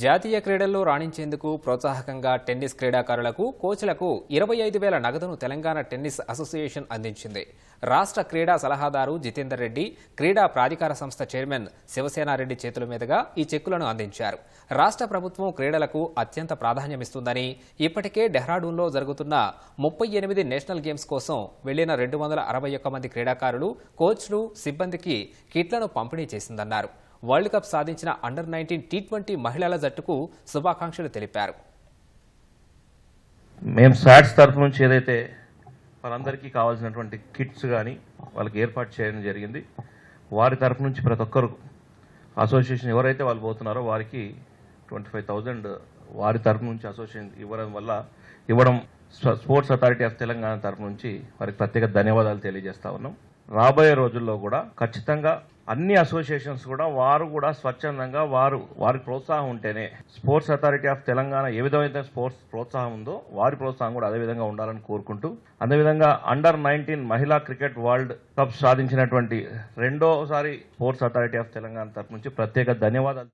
జాతీయ క్రీడల్లో రాణించేందుకు ప్రోత్సాహకంగా టెన్నిస్ క్రీడాకారులకు కోచ్లకు ఇరవై ఐదు వేల నగదును తెలంగాణ టెన్నిస్ అసోసియేషన్ అందించింది. రాష్ట్ర క్రీడా సలహాదారు జితేందర్ రెడ్డి క్రీడా ప్రాధికార సంస్థ చైర్మన్ శివసేనారెడ్డి చేతుల మీదుగా ఈ చెక్కులను అందించారు. రాష్ట్ర ప్రభుత్వం క్రీడలకు అత్యంత ప్రాధాన్యమిస్తుందని ఇప్పటికే డెహ్రాడూన్లో జరుగుతున్న ముప్పై ఎనిమిది నేషనల్ గేమ్స్ కోసం వెళ్ళిన రెండు వందల అరవై ఒక్క మంది క్రీడాకారులు కోచ్లు సిబ్బందికి కిట్లను పంపిణీ చేసిందన్నారు. వరల్డ్ కప్ సాధించిన అండర్ నైన్టీన్ టీ ట్వంటీ మహిళల జట్టుకు శుభాకాంక్షలు తెలిపారు. మేము సాట్స్ తరఫు నుంచి ఏదైతే వాళ్ళందరికీ కావాల్సినటువంటి కిట్స్ కానీ వాళ్ళకి ఏర్పాటు చేయడం జరిగింది. వారి తరఫు నుంచి ప్రతి ఒక్కరు అసోసియేషన్ ఎవరైతే వాళ్ళు పోతున్నారో వారికి ట్వంటీ ఫైవ్ థౌజండ్ వారి తరఫు నుంచి అసోసియేషన్ ఇవ్వడం వల్ల ఇవ్వడం స్పోర్ట్స్ అథారిటీ ఆఫ్ తెలంగాణ తరఫు నుంచి వారికి ప్రత్యేక ధన్యవాదాలు తెలియజేస్తా ఉన్నాం. రాబోయే రోజుల్లో కూడా ఖచ్చితంగా అన్ని అసోసియేషన్స్ కూడా వారు కూడా స్వచ్ఛందంగా వారు వారి ప్రోత్సాహం ఉంటేనే స్పోర్ట్స్ అథారిటీ ఆఫ్ తెలంగాణ ఏ విధమైన స్పోర్ట్స్ ప్రోత్సాహం ఉందో వారి ప్రోత్సాహం కూడా అదే విధంగా ఉండాలని కోరుకుంటూ అదేవిధంగా అండర్ నైన్టీన్ మహిళా క్రికెట్ వరల్డ్ కప్ సాధించినటువంటి రెండోసారి స్పోర్ట్స్ అథారిటీ ఆఫ్ తెలంగాణ తరఫు నుంచి ప్రత్యేక ధన్యవాదాలు.